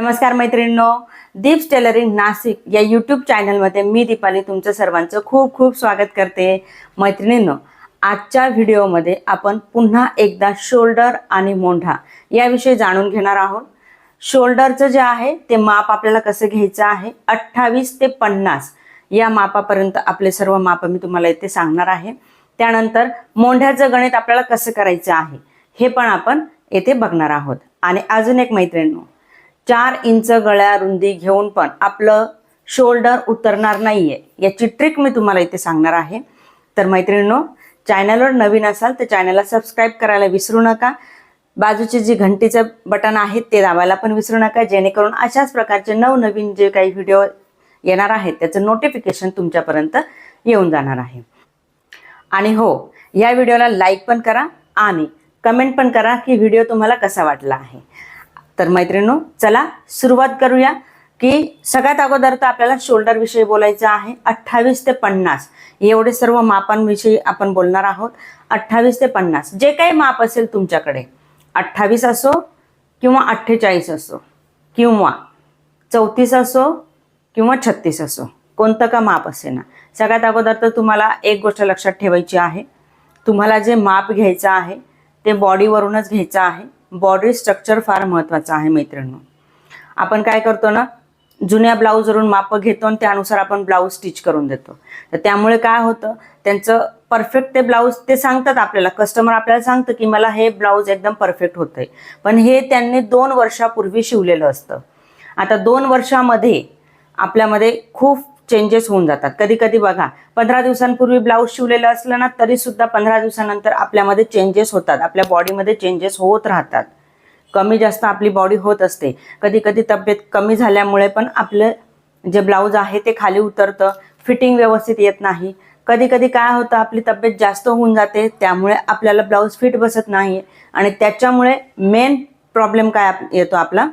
नमस्कार मैत्रिणींनो दीप्स टेलरिंग नाशिक या यूट्यूब चॅनलमध्ये मी दीपाली तुमचं सर्वांचं खूप खूप स्वागत करते. मैत्रिणींनो आजच्या व्हिडिओमध्ये आपण पुन्हा एकदा शोल्डर आणि मोंढा याविषयी जाणून घेणार आहोत. शोल्डरचं जे आहे ते माप आपल्याला कसं घ्यायचं आहे? अठ्ठावीस ते पन्नास या मापापर्यंत आपले सर्व माप मी तुम्हाला इथे सांगणार आहे. त्यानंतर मोंढ्याचं गणित आपल्याला कसं करायचं आहे हे पण आपण येथे बघणार आहोत. आणि अजून एक मैत्रिणींनो चार इंच गळ्या रुंदी घेऊन पण आपलं शोल्डर उतरणार नाहीये. याची ट्रिक मी तुम्हाला इथे सांगणार आहे. तर मैत्रिणींनो चॅनलवर नवीन असाल तर चॅनलला सबस्क्राईब करायला विसरू नका. बाजूचे जे घंटीचं बटन आहे ते दाबायला पण विसरू नका. जेणेकरून अशाच प्रकारचे नवनवीन जे काही व्हिडिओ येणार आहेत त्याचं नोटिफिकेशन तुमच्यापर्यंत येऊन जाणार आहे. आणि हो या व्हिडिओला लाईक पण करा आणि कमेंट पण करा की व्हिडिओ तुम्हाला कसा वाटला आहे. तर मैत्रिणू चला सुरुवात करूया की सगळ्यात अगोदर तर आपल्याला शोल्डर विषयी बोलायचं आहे. अठ्ठावीस ते पन्नास. एवढे सर्व मापांविषयी आपण बोलणार आहोत. अठ्ठावीस ते पन्नास. जे काही माप असेल तुमच्याकडे अठ्ठावीस असो किंवा अठ्ठेचाळीस असो किंवा चौतीस असो किंवा छत्तीस असो कोणतं का माप असे ना सगळ्यात अगोदर तर तुम्हाला एक गोष्ट लक्षात ठेवायची आहे. तुम्हाला जे माप घ्यायचं आहे ते बॉडीवरूनच घ्यायचं आहे. बॉडी स्ट्रक्चर फार महत्त्वाचं आहे मैत्रिणी आपण काय करतो ना जुन्या ब्लाऊजवरून माप घेतो आणि त्यानुसार आपण ब्लाऊज स्टिच करून देतो. तर त्यामुळे काय होतं त्यांचं परफेक्ट ते ब्लाऊज ते सांगतात आपल्याला. कस्टमर आपल्याला सांगतं की मला हे ब्लाऊज एकदम परफेक्ट होतंय. पण हे त्यांनी दोन वर्षापूर्वी शिवलेलं असतं. आता दोन वर्षामध्ये आपल्यामध्ये खूप चेंजेस होऊन जातात. कधी कधी बघा पंधरा दिवसांपूर्वी ब्लाऊज शिवलेलं असलं ना तरी सुद्धा पंधरा दिवसानंतर आपल्यामध्ये चेंजेस होतात. आपल्या बॉडीमध्ये चेंजेस होत राहतात. कमी जास्त आपली बॉडी होत असते. कधी कधी तब्येत कमी झाल्यामुळे पण आपलं जे ब्लाऊज आहे ते खाली उतरतं फिटिंग व्यवस्थित येत नाही. कधी कधी काय होतं आपली तब्येत जास्त होऊन जाते त्यामुळे आपल्याला ब्लाऊज फिट बसत नाही. आणि त्याच्यामुळे मेन प्रॉब्लेम काय येतो आपला?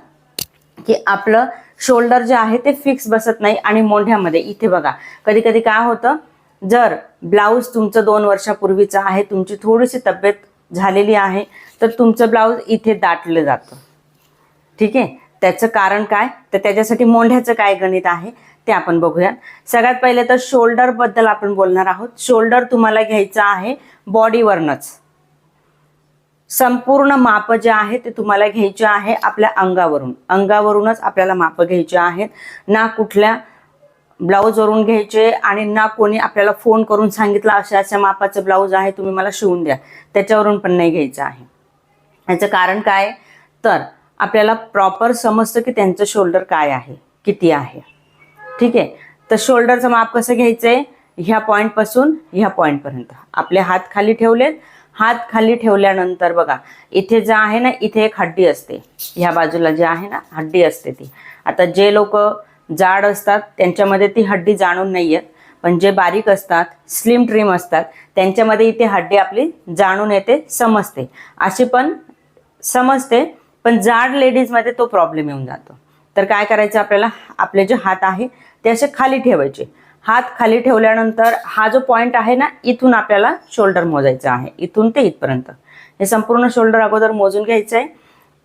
की आपलं शोल्डर जे आहे ते फिक्स बसत नाही आणि मोंढ्यामध्ये. इथे बघा कधी कधी काय होतं? जर ब्लाऊज तुमचं दोन वर्षापूर्वीचं आहे तुमची थोडीशी तब्येत झालेली आहे तर तुमचं ब्लाऊज इथे दाटलं जातं. ठीक आहे? त्याचं कारण काय? तर त्याच्यासाठी मोंढ्याचं काय गणित आहे? ते आपण बघूया सगळ्यात पहिले तर शोल्डरबद्दल आपण बोलणार आहोत. शोल्डर तुम्हाला घ्यायचं आहे बॉडीवरनच. संपूर्ण माप जे आहे ते तुम्हाला घ्यायचे आहे आपल्या अंगावरून. अंगावरूनच आपल्याला माप घ्यायचे आहेत. ना कुठल्या ब्लाऊजवरून घ्यायचे आणि ना कोणी आपल्याला फोन करून सांगितलं अशा अशा मापाचं ब्लाऊज आहे तुम्ही मला शिवून द्या. त्याच्यावरून पण नाही घ्यायचं आहे. याचं कारण काय? तर आपल्याला प्रॉपर समजतं की त्यांचं शोल्डर काय आहे किती आहे. ठीक आहे? तर शोल्डरचं माप कसं घ्यायचं आहे ह्या पॉईंटपासून ह्या पॉईंटपर्यंत आपले हात खाली ठेवलेत. हात खाली ठेवल्यानंतर बघा इथे जे आहे ना इथे एक हड्डी असते. ह्या बाजूला जे आहे ना हड्डी असते ती. आता जे लोक जाड असतात त्यांच्यामध्ये ती हड्डी जाणून नाही येत पण जे बारीक असतात स्लिम ट्रिम असतात त्यांच्यामध्ये इथे हड्डी आपली जाणून येते समजते. अशी पण समजते पण जाड लेडीजमध्ये तो प्रॉब्लेम येऊन जातो. तर काय करायचं आपल्याला? आपले जे हात आहे ते असे खाली ठेवायचे. हात खाली ठेवल्यानंतर हा जो पॉईंट आहे ना इथून आपल्याला शोल्डर मोजायचा आहे. इथून ते इथपर्यंत. हे संपूर्ण शोल्डर अगोदर मोजून घ्यायचं आहे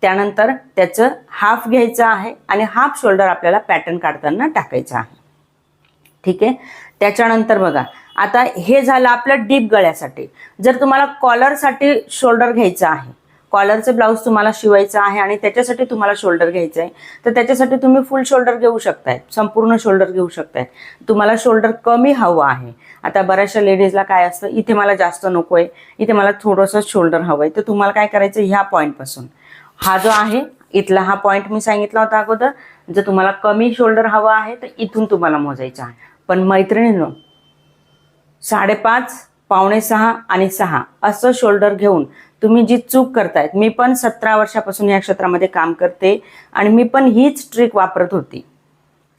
त्यानंतर त्याचं हाफ घ्यायचं आहे आणि हाफ शोल्डर आपल्याला पॅटर्न काढताना टाकायचं आहे. ठीक आहे? त्याच्यानंतर बघा आता हे झालं आपलं डीप गळ्यासाठी. जर तुम्हाला कॉलरसाठी शोल्डर घ्यायचं आहे कॉलरचं ब्लाऊज तुम्हाला शिवायचं आहे आणि त्याच्यासाठी तुम्हाला शोल्डर घ्यायचं आहे. तर त्याच्यासाठी तुम्ही फुल शोल्डर घेऊ शकताय. संपूर्ण शोल्डर घेऊ शकताय. तुम्हाला शोल्डर कमी हवं आहे. आता बऱ्याचशा लेडीजला काय असतं इथे मला जास्त नको आहे इथे मला थोडंसं शोल्डर हवं आहे तर तुम्हाला काय करायचं ह्या पॉईंटपासून हा जो आहे इथला हा पॉईंट मी सांगितला होता अगोदर. जर तुम्हाला कमी शोल्डर हवं आहे तर इथून तुम्हाला मोजायचं आहे. पण मैत्रिणींनो साडेपाच पावणे सहा आणि सहा असं शोल्डर घेऊन तुम्ही जी चूक करतायत मी पण सतरा वर्षापासून या क्षेत्रामध्ये काम करते आणि मी पण हीच ट्रिक वापरत होती.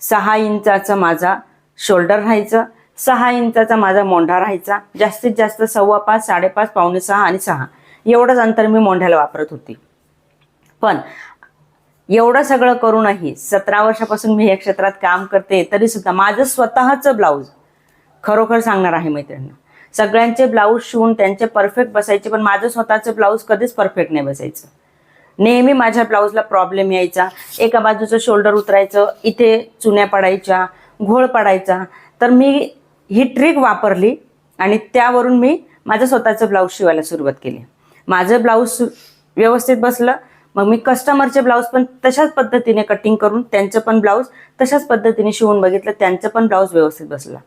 सहा इंचाचं माझा शोल्डर राहायचं सहा इंचाचा माझा मोंढा राहायचा जास्तीत जास्त सव्वा पाच साडेपाच पावणे सहा आणि सहा. एवढंच अंतर मी मोंढ्याला वापरत होती. पण एवढं सगळं करूनही सतरा वर्षापासून मी या क्षेत्रात काम करते तरी सुद्धा माझं स्वतःचं ब्लाऊज खरोखर सांगणार आहे मैत्रिणींना सगळ्यांचे ब्लाऊज शिवून त्यांचे परफेक्ट बसायचे पण माझं स्वतःचं ब्लाऊज कधीच परफेक्ट नाही बसायचं. नेहमी माझ्या ब्लाऊजला प्रॉब्लेम यायचा. एका बाजूचं शोल्डर उतरायचं इथे चुन्या पडायच्या घोळ पडायचा. तर मी ही ट्रिक वापरली आणि त्यावरून मी माझं स्वतःचं ब्लाऊज शिवायला सुरुवात केली. माझं ब्लाऊज व्यवस्थित बसलं मग मी कस्टमरचे ब्लाऊज पण तशाच पद्धतीने कटिंग करून त्यांचं पण ब्लाऊज तशाच पद्धतीने शिवून बघितलं त्यांचं पण ब्लाऊज व्यवस्थित बसलं.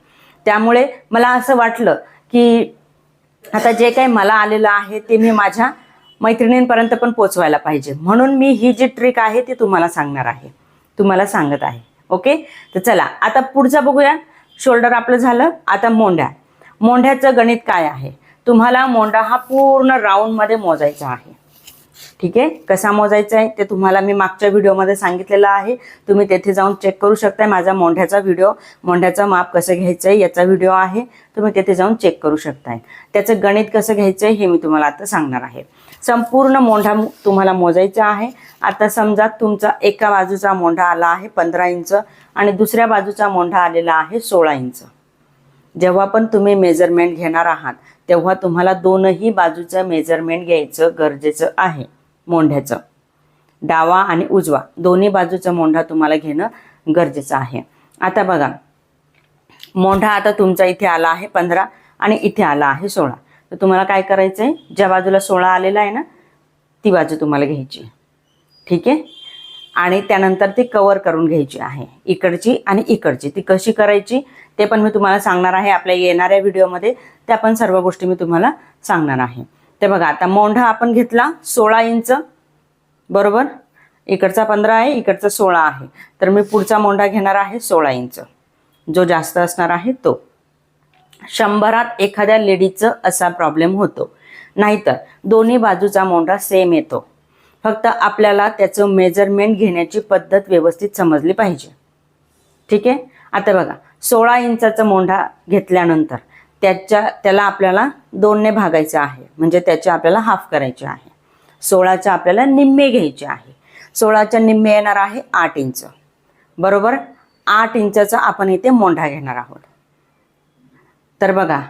त्यामुळे मला असं वाटलं की आता जे काही मला आलेलं आहे ते मी माझ्या मैत्रिणींपर्यंत पण पोचवायला पाहिजे. म्हणून मी ही जी ट्रिक आहे ती तुम्हाला सांगणार आहे. तुम्हाला सांगत आहे. ओके तर चला आता पुढचं बघूया. शोल्डर आपलं झालं. आता मोंढ्या. मोंढ्याचं गणित काय आहे? तुम्हाला मोंढा हा पूर्ण राऊंडमध्ये मोजायचा आहे. ठीक आहे? कसा मोजायचा आहे ते तुम्हाला मी मागच्या व्हिडिओमध्ये सांगितलेलं आहे. तुम्ही तेथे जाऊन चेक करू शकताय माझा मोंढ्याचा व्हिडिओ. मोंढ्याचं माप कसं घ्यायचं आहे याचा व्हिडिओ आहे. तुम्ही तेथे जाऊन चेक करू शकताय. त्याचं गणित कसं घ्यायचं आहे हे मी तुम्हाला आता सांगणार आहे. संपूर्ण मोंढा तुम्हाला मोजायचा आहे. आता समजा तुमचा एका बाजूचा मोंढा आला आहे पंधरा इंच आणि दुसऱ्या बाजूचा मोंढा आलेला आहे सोळा इंच. जेव्हा पण तुम्ही मेजरमेंट घेणार आहात तेव्हा तुम्हाला दोनही बाजूचं मेजरमेंट घ्यायचं गरजेचं आहे मोंढ्याचं. डावा आणि उजवा दोन्ही बाजूचा मोंढा तुम्हाला घेणं गरजेचं आहे. आता बघा मोंढा आता तुमचा इथे आला आहे पंधरा आणि इथे आला आहे सोळा. तर तुम्हाला काय करायचं आहे ज्या बाजूला सोळा आलेला आहे ना ती बाजू तुम्हाला घ्यायची. ठीक आहे? आणि त्यानंतर ती कवर करून घ्यायची आहे. इकडची आणि इकडची. ती कशी करायची ते पण मी तुम्हाला सांगणार आहे आपल्या येणाऱ्या व्हिडिओमध्ये. त्या पण सर्व गोष्टी मी तुम्हाला सांगणार आहे. ते बघा आता मोंढा आपण घेतला सोळा इंच. बरोबर? इकडचा पंधरा आहे इकडचा सोळा आहे. तर मी पुढचा मोंढा घेणार आहे सोळा इंच. जो जास्त असणार आहे तो. शंभरात एखाद्या लेडीचं असा प्रॉब्लेम होतो. नाहीतर दोन्ही बाजूचा मोंढा सेम येतो. फक्त आपल्याला त्याचं मेजरमेंट घेण्याची पद्धत व्यवस्थित समजली पाहिजे. ठीक आहे? आता बघा सोळा इंचाचा मोंढा घेतल्यानंतर त्याच्या त्याला आपल्याला दोनने भागायचं आहे. म्हणजे त्याचे आपल्याला हाफ करायचे आहे. सोळाच्या आपल्याला निम्मे घ्यायचे आहे. सोळाच्या निम्मे येणार आहे आठ इंच. बरोबर? आठ इंचाचा आपण इथे मोंढा घेणार आहोत. तर बघा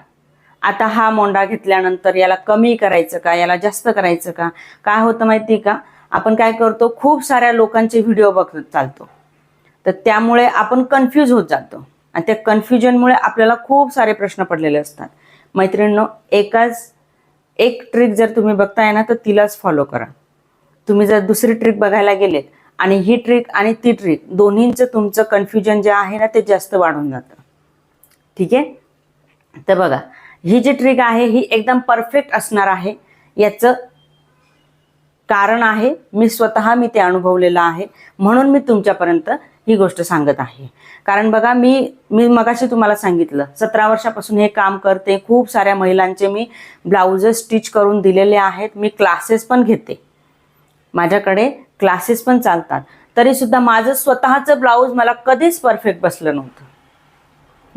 आता हा मोंडा घेतल्यानंतर याला कमी करायचं का? याला जास्त करायचं का? काय होतं माहिती का? आपण काय करतो खूप साऱ्या लोकांचे व्हिडिओ बघत चालतो. तर त्यामुळे आपण कन्फ्यूज होत जातो. आणि त्या कन्फ्युजनमुळे आपल्याला खूप सारे प्रश्न पडलेले असतात. मैत्रिणींनो एकाच एक ट्रिक जर तुम्ही बघताय ना तर तिलाच फॉलो करा. तुम्ही जर दुसरी ट्रिक बघायला गेलेत आणि ही ट्रिक आणि ती ट्रिक दोन्हींचं तुमचं कन्फ्युजन जे आहे ना ते जास्त वाढून जातं. ठीक? आहे तर बघा ही जी ट्रिक आहे ही एकदम परफेक्ट असणार आहे. याचं कारण आहे मी स्वतः मी ते अनुभवलेलं आहे. म्हणून मी तुमच्यापर्यंत ही गोष्ट सांगत आहे. कारण बघा मी मी मगाशी तुम्हाला सांगितलं सतरा वर्षापासून हे काम करते. खूप साऱ्या महिलांचे मी ब्लाउजेस स्टिच करून दिलेले आहेत. मी क्लासेस पण घेते. माझ्याकडे क्लासेस पण चालतात. तरीसुद्धा माझं स्वतःचं ब्लाऊज मला कधीच परफेक्ट बसलं नव्हतं.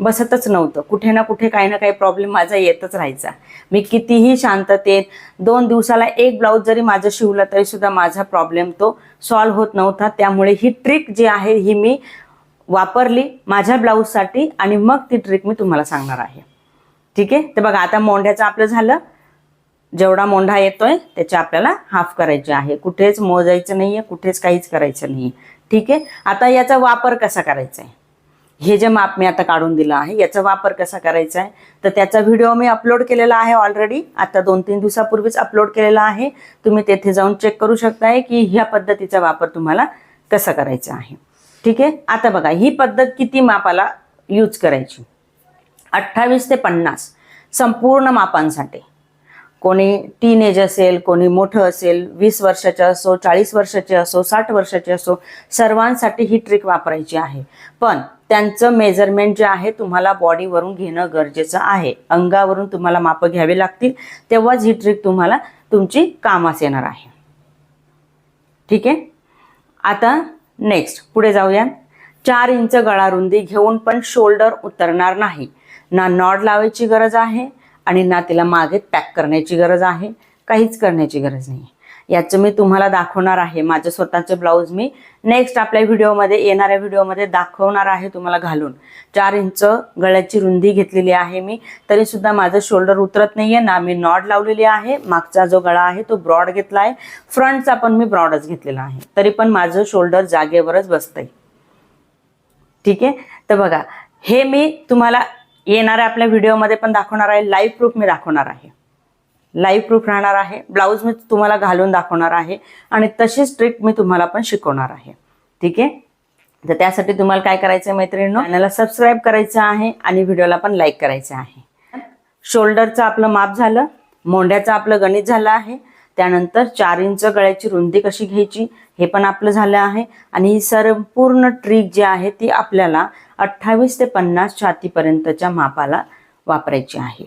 बसतच नव्हतं. कुठे ना कुठे काही ना काही प्रॉब्लेम माझा येतच राहायचा. मी कितीही शांततेत दोन दिवसाला एक ब्लाऊज जरी माझं शिवलं तरी सुद्धा माझा प्रॉब्लेम तो सॉल्व्ह होत नव्हता. त्यामुळे ही ट्रिक जी आहे ही मी वापरली माझ्या ब्लाऊजसाठी आणि मग ती ट्रिक मी तुम्हाला सांगणार आहे. ठीक आहे? तर बघा आता मोंढ्याचं आपलं झालं. जेवढा मोंढा येतोय त्याचे आपल्याला हाफ करायचे आहे. कुठेच मोजायचं नाहीये कुठेच काहीच करायचं नाही ठीक आहे? आता याचा वापर कसा करायचा आहे? हे जे माप मी आता काढून दिलं आहे याचा वापर कसा करायचा आहे? तर त्याचा व्हिडिओ मी अपलोड केलेला आहे ऑलरेडी आता दोन तीन दिवसापूर्वीच अपलोड केलेला आहे. तुम्ही तेथे जाऊन चेक करू शकताय की ह्या पद्धतीचा वापर तुम्हाला कसा करायचा आहे. ठीक आहे? आता बघा ही पद्धत किती मापाला यूज करायची? अठ्ठावीस ते पन्नास. संपूर्ण मापांसाठी. कोणी टीन एज असेल कोणी मोठं असेल वीस वर्षाचे असो चाळीस वर्षाचे असो साठ वर्षाचे असो सर्वांसाठी ही ट्रिक वापरायची आहे. पण त्यांचं मेजरमेंट जे आहे तुम्हाला बॉडीवरून घेणं गरजेचं आहे. अंगावरून तुम्हाला मापं घ्यावी लागतील. तेव्हाच ही ट्रिक तुम्हाला तुमची कामास येणार आहे. ठीक आहे? आता नेक्स्ट पुढे जाऊया. चार इंच गळा रुंदी घेऊन पण शोल्डर उतरणार नाही. ना नॉड लावायची गरज आहे आणि ना तिला मागे पॅक करण्याची गरज आहे. काहीच करण्याची गरज नाही याचं मी तुम्हाला दाखवणार आहे. माझे स्वतःचे ब्लाऊज मी नेक्स्ट आपल्या व्हिडिओमध्ये येणाऱ्या व्हिडिओमध्ये दाखवणार आहे तुम्हाला घालून. चार इंच गळ्याची रुंदी घेतलेली आहे मी. तरी सुद्धा माझं शोल्डर उतरत नाहीये. ना मी नॉड लावलेली आहे. मागचा जो गळा आहे तो ब्रॉड घेतला आहे. फ्रंटचा पण मी ब्रॉडच घेतलेला आहे. तरी पण माझं शोल्डर जागेवरच बसतंय. ठीक आहे? तर बघा हे मी तुम्हाला येणाऱ्या आपल्या व्हिडिओमध्ये पण दाखवणार आहे. लाईव्ह प्रूफ मी दाखवणार आहे. लाईव्ह प्रूफ राहणार आहे. ब्लाऊज मी तुम्हाला घालून दाखवणार आहे. आणि तशीच ट्रिक मी तुम्हाला पण शिकवणार आहे. ठीक आहे? तर त्यासाठी तुम्हाला काय करायचं आहे मैत्रिणींनो चॅनलला सबस्क्राईब करायचं आहे आणि व्हिडिओला पण लाईक करायचं आहे. शोल्डरचं आपलं माप झालं मोंढ्याचं आपलं गणित झालं आहे. त्यानंतर चार इंच गळ्याची रुंदी कशी घ्यायची हे पण आपलं झालं आहे. आणि ही संपूर्ण ट्रिक जी आहे ती आपल्याला अठ्ठावीस ते पन्नास छातीपर्यंतच्या मापाला वापरायची आहे.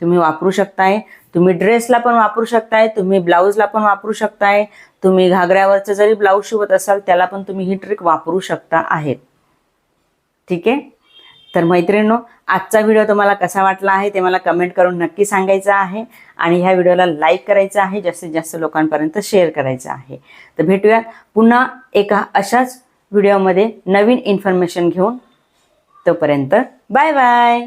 तुम्ही वापरू शकताय. तुम्ही ड्रेसला पण वापरू शकताय तुम्ही ब्लाऊजला पण वापरू शकताय तुम्ही घागऱ्यावरचं जरी ब्लाऊज शिवत असाल त्याला पण तुम्ही ही ट्रिक वापरू शकता आहेत. ठीक आहे? तर मैत्रिणींनो आजचा व्हिडिओ तुम्हाला कसा वाटला आहे ते मला कमेंट करून नक्की सांगायचं आहे आणि ह्या व्हिडिओला लाईक करायचं आहे जास्तीत जास्त लोकांपर्यंत शेअर करायचं आहे. तर भेटूया पुन्हा एका अशाच व्हिडिओमध्ये नवीन इन्फॉर्मेशन घेऊन. तोपर्यंत बाय बाय!